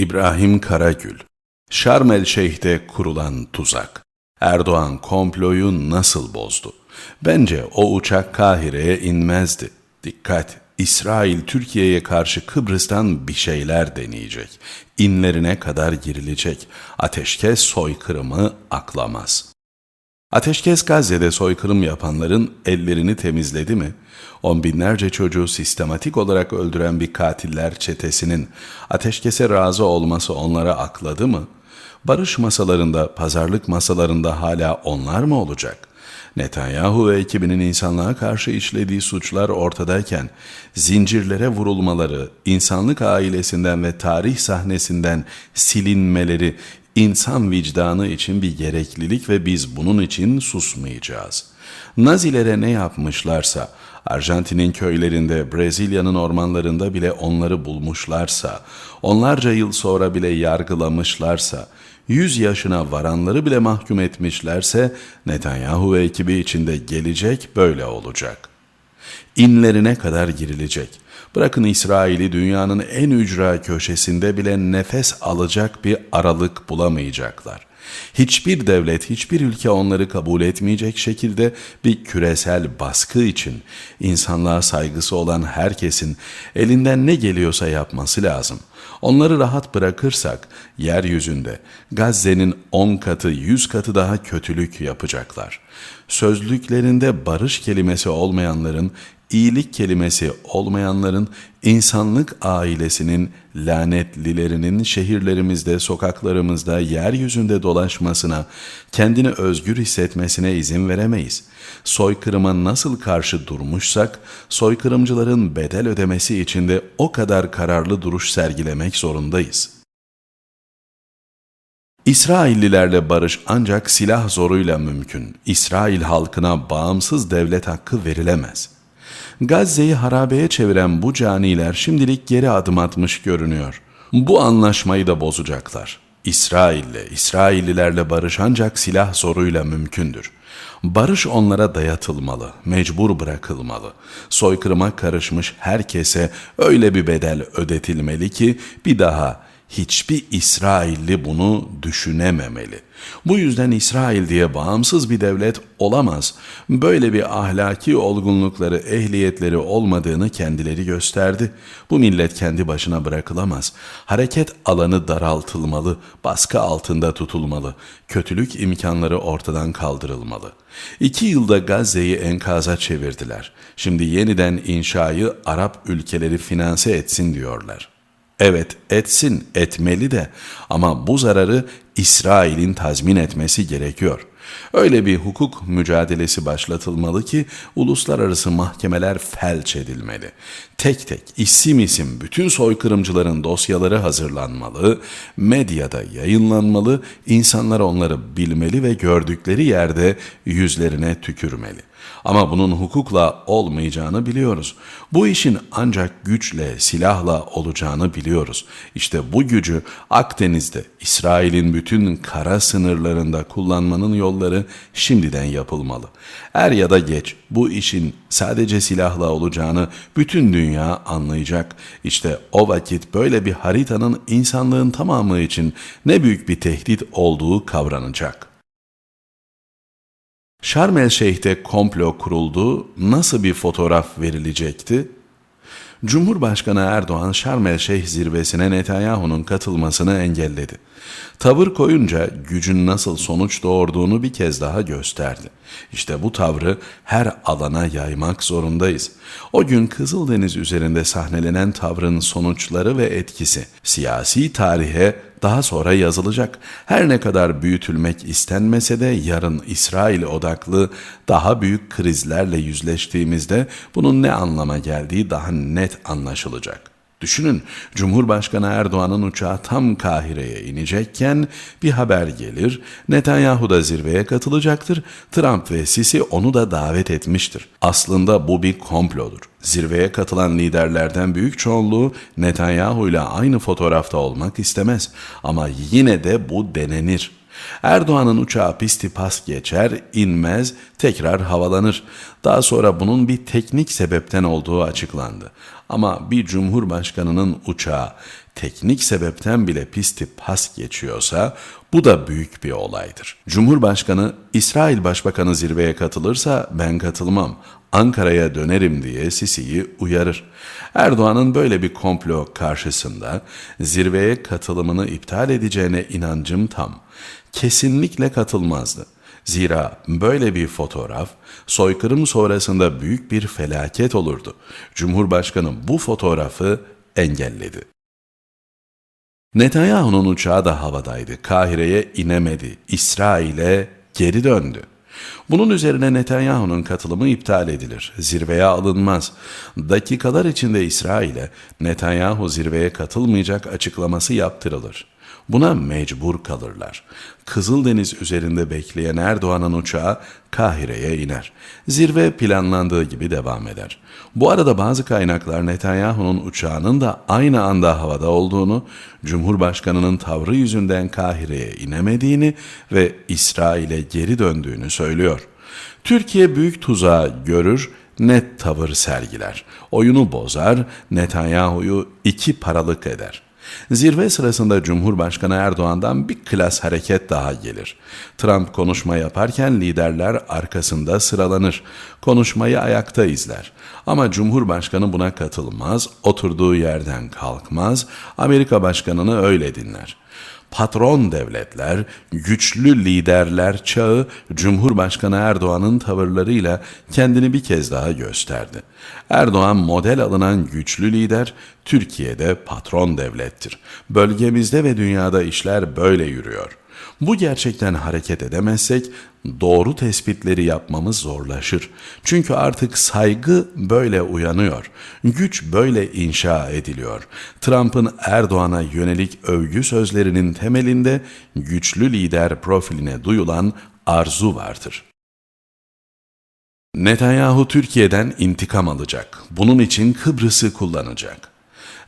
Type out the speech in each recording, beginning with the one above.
İbrahim Karagül Şarm el Şeyh'te kurulan tuzak. Erdoğan komployu nasıl bozdu? Bence o uçak Kahire'ye inmezdi. Dikkat! İsrail Türkiye'ye karşı Kıbrıs'tan bir şeyler deneyecek. İnlerine kadar girilecek. Ateşkes soykırımı aklamaz. Ateşkes Gazze'de soykırım yapanların ellerini temizledi mi? On binlerce çocuğu sistematik olarak öldüren bir katiller çetesinin ateşkese razı olması onlara akladı mı? Barış masalarında, pazarlık masalarında hala onlar mı olacak? Netanyahu ve ekibinin insanlığa karşı işlediği suçlar ortadayken zincirlere vurulmaları, insanlık ailesinden ve tarih sahnesinden silinmeleri insan vicdanı için bir gereklilik ve biz bunun için susmayacağız. Nazilere ne yapmışlarsa, Arjantin'in köylerinde, Brezilya'nın ormanlarında bile onları bulmuşlarsa, onlarca yıl sonra bile yargılamışlarsa, 100 yaşına varanları bile mahkum etmişlerse Netanyahu ve ekibi içinde gelecek böyle olacak. İnlerine kadar girilecek. Bırakın İsrail'i dünyanın en ücra köşesinde bile nefes alacak bir aralık bulamayacaklar. Hiçbir devlet, hiçbir ülke onları kabul etmeyecek şekilde bir küresel baskı için insanlığa saygısı olan herkesin elinden ne geliyorsa yapması lazım. Onları rahat bırakırsak yeryüzünde Gazze'nin 10 katı 100 katı daha kötülük yapacaklar. Sözlüklerinde barış kelimesi olmayanların iyilik kelimesi olmayanların, insanlık ailesinin lanetlilerinin şehirlerimizde, sokaklarımızda, yeryüzünde dolaşmasına, kendini özgür hissetmesine izin veremeyiz. Soykırıma nasıl karşı durmuşsak, soykırımcıların bedel ödemesi için de o kadar kararlı duruş sergilemek zorundayız.'' İsraillilerle barış ancak silah zoruyla mümkün. İsrail halkına bağımsız devlet hakkı verilemez. Gazze'yi harabeye çeviren bu caniler şimdilik geri adım atmış görünüyor. Bu anlaşmayı da bozacaklar. İsrail'le, İsraillilerle barış ancak silah zoruyla mümkündür. Barış onlara dayatılmalı, mecbur bırakılmalı. Soykırıma karışmış herkese öyle bir bedel ödetilmeli ki bir daha hiçbir İsrailli bunu düşünememeli. Bu yüzden İsrail diye bağımsız bir devlet olamaz. Böyle bir ahlaki olgunlukları, ehliyetleri olmadığını kendileri gösterdi. Bu millet kendi başına bırakılamaz. Hareket alanı daraltılmalı, baskı altında tutulmalı, kötülük imkanları ortadan kaldırılmalı. İki yılda Gazze'yi enkaza çevirdiler. Şimdi yeniden inşayı Arap ülkeleri finanse etsin diyorlar. Evet etsin, etmeli de ama bu zararı İsrail'in tazmin etmesi gerekiyor. Öyle bir hukuk mücadelesi başlatılmalı ki uluslararası mahkemeler felç edilmeli. Tek tek isim isim bütün soykırımcıların dosyaları hazırlanmalı, medyada yayınlanmalı, insanlar onları bilmeli ve gördükleri yerde yüzlerine tükürmeli. Ama bunun hukukla olmayacağını biliyoruz. Bu işin ancak güçle, silahla olacağını biliyoruz. İşte bu gücü Akdeniz'de, İsrail'in bütün kara sınırlarında kullanmanın yolları şimdiden yapılmalı. Er ya da geç bu işin sadece silahla olacağını bütün dünya anlayacak. İşte o vakit böyle bir haritanın insanlığın tamamı için ne büyük bir tehdit olduğu kavranacak. Şarm el Şeyh'te komplo kuruldu, nasıl bir fotoğraf verilecekti? Cumhurbaşkanı Erdoğan Şarm el Şeyh zirvesine Netanyahu'nun katılmasını engelledi. Tavır koyunca gücün nasıl sonuç doğurduğunu bir kez daha gösterdi. İşte bu tavrı her alana yaymak zorundayız. O gün Kızıldeniz üzerinde sahnelenen tavrın sonuçları ve etkisi siyasi tarihe daha sonra yazılacak. Her ne kadar büyütülmek istenmese de yarın İsrail odaklı daha büyük krizlerle yüzleştiğimizde bunun ne anlama geldiği daha net anlaşılacak. Düşünün Cumhurbaşkanı Erdoğan'ın uçağı tam Kahire'ye inecekken bir haber gelir, Netanyahu da zirveye katılacaktır, Trump ve Sisi onu da davet etmiştir. Aslında bu bir komplodur. Zirveye katılan liderlerden büyük çoğunluğu Netanyahu ile aynı fotoğrafta olmak istemez ama yine de bu denenir. Erdoğan'ın uçağı pisti pas geçer, inmez, tekrar havalanır. Daha sonra bunun bir teknik sebepten olduğu açıklandı. Ama bir cumhurbaşkanının uçağı teknik sebepten bile pisti pas geçiyorsa bu da büyük bir olaydır. Cumhurbaşkanı İsrail Başbakanı zirveye katılırsa ben katılmam. Ankara'ya dönerim diye Sisi'yi uyarır. Erdoğan'ın böyle bir komplo karşısında zirveye katılımını iptal edeceğine inancım tam. Kesinlikle katılmazdı. Zira böyle bir fotoğraf soykırım sonrasında büyük bir felaket olurdu. Cumhurbaşkanı bu fotoğrafı engelledi. Netanyahu'nun uçağı da havadaydı. Kahire'ye inemedi. İsrail'e geri döndü. Bunun üzerine Netanyahu'nun katılımı iptal edilir. Zirveye alınmaz. Dakikalar içinde İsrail'e Netanyahu zirveye katılmayacak açıklaması yaptırılır. Buna mecbur kalırlar. Kızıldeniz üzerinde bekleyen Erdoğan'ın uçağı Kahire'ye iner. Zirve planlandığı gibi devam eder. Bu arada bazı kaynaklar Netanyahu'nun uçağının da aynı anda havada olduğunu, Cumhurbaşkanı'nın tavrı yüzünden Kahire'ye inemediğini ve İsrail'e geri döndüğünü söylüyor. Türkiye büyük tuzağı görür, net tavır sergiler. Oyunu bozar, Netanyahu'yu iki paralık eder.'' Zirve sırasında Cumhurbaşkanı Erdoğan'dan bir klas hareket daha gelir. Trump konuşma yaparken liderler arkasında sıralanır. Konuşmayı ayakta izler. Ama Cumhurbaşkanı buna katılmaz, oturduğu yerden kalkmaz, Amerika Başkanı'nı öyle dinler patron devletler, güçlü liderler çağı Cumhurbaşkanı Erdoğan'ın tavırlarıyla kendini bir kez daha gösterdi. Erdoğan model alınan güçlü lider, Türkiye'de patron devlettir. Bölgemizde ve dünyada işler böyle yürüyor. Bu gerçekten hareket edemezsek doğru tespitleri yapmamız zorlaşır. Çünkü artık saygı böyle uyanıyor. Güç böyle inşa ediliyor. Trump'ın Erdoğan'a yönelik övgü sözlerinin temelinde güçlü lider profiline duyulan arzu vardır. Netanyahu Türkiye'den intikam alacak. Bunun için Kıbrıs'ı kullanacak.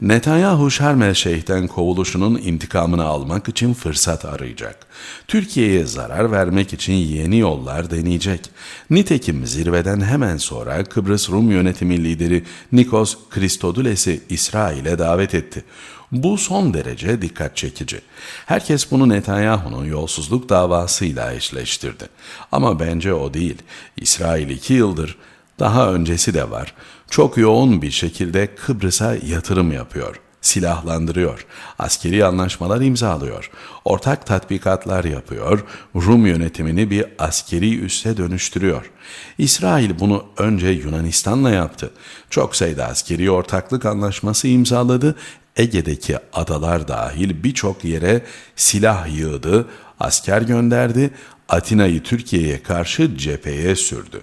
Netanyahu Şarm el kovuluşunun intikamını almak için fırsat arayacak. Türkiye'ye zarar vermek için yeni yollar deneyecek. Nitekim zirveden hemen sonra Kıbrıs Rum yönetimi lideri Nikos Christodules'i İsrail'e davet etti. Bu son derece dikkat çekici. Herkes bunu Netanyahu'nun yolsuzluk davasıyla eşleştirdi. Ama bence o değil. İsrail iki yıldır daha öncesi de var. Çok yoğun bir şekilde Kıbrıs'a yatırım yapıyor, silahlandırıyor, askeri anlaşmalar imzalıyor, ortak tatbikatlar yapıyor, Rum yönetimini bir askeri üsse dönüştürüyor. İsrail bunu önce Yunanistan'la yaptı. Çok sayıda askeri ortaklık anlaşması imzaladı. Ege'deki adalar dahil birçok yere silah yığdı, asker gönderdi, Atina'yı Türkiye'ye karşı cepheye sürdü.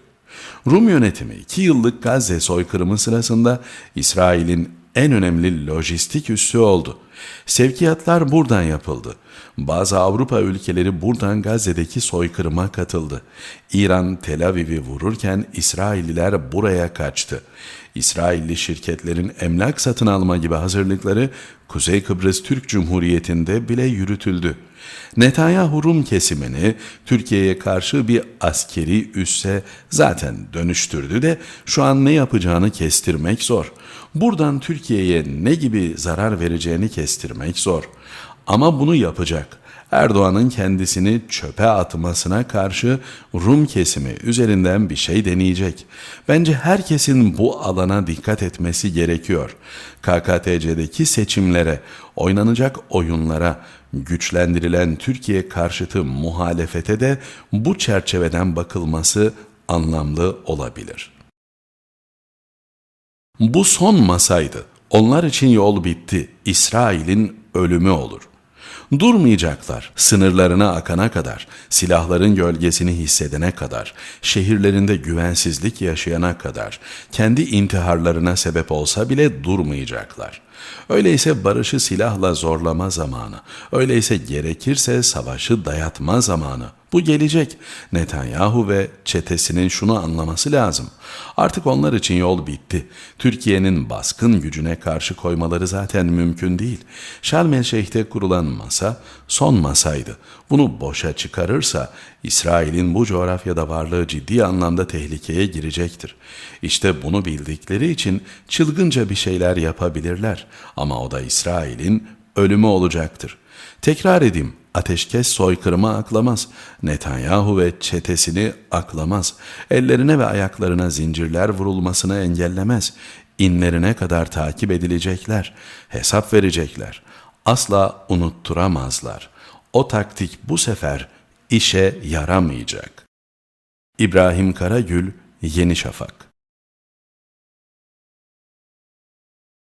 Rum yönetimi 2 yıllık Gazze soykırımı sırasında İsrail'in en önemli lojistik üssü oldu. Sevkiyatlar buradan yapıldı. Bazı Avrupa ülkeleri buradan Gazze'deki soykırıma katıldı. İran Tel Aviv'i vururken İsrailliler buraya kaçtı. İsrailli şirketlerin emlak satın alma gibi hazırlıkları Kuzey Kıbrıs Türk Cumhuriyeti'nde bile yürütüldü. Netanyahu Rum kesimini Türkiye'ye karşı bir askeri üsse zaten dönüştürdü de şu an ne yapacağını kestirmek zor. Buradan Türkiye'ye ne gibi zarar vereceğini kestirmek zor. Ama bunu yapacak. Erdoğan'ın kendisini çöpe atmasına karşı Rum kesimi üzerinden bir şey deneyecek. Bence herkesin bu alana dikkat etmesi gerekiyor. KKTC'deki seçimlere, oynanacak oyunlara, güçlendirilen Türkiye karşıtı muhalefete de bu çerçeveden bakılması anlamlı olabilir. Bu son masaydı. Onlar için yol bitti. İsrail'in ölümü olur. Durmayacaklar. Sınırlarına akana kadar, silahların gölgesini hissedene kadar, şehirlerinde güvensizlik yaşayana kadar, kendi intiharlarına sebep olsa bile durmayacaklar. Öyleyse barışı silahla zorlama zamanı, öyleyse gerekirse savaşı dayatma zamanı. Bu gelecek. Netanyahu ve çetesinin şunu anlaması lazım. Artık onlar için yol bitti. Türkiye'nin baskın gücüne karşı koymaları zaten mümkün değil. Şarm el Şeyh'te kurulan masa son masaydı. Bunu boşa çıkarırsa İsrail'in bu coğrafyada varlığı ciddi anlamda tehlikeye girecektir. İşte bunu bildikleri için çılgınca bir şeyler yapabilirler ama o da İsrail'in ölümü olacaktır. Tekrar edeyim, ateşkes soykırımı aklamaz. Netanyahu ve çetesini aklamaz. Ellerine ve ayaklarına zincirler vurulmasını engellemez. İnlerine kadar takip edilecekler. Hesap verecekler. Asla unutturamazlar. O taktik bu sefer işe yaramayacak. İbrahim Karagül, Yeni Şafak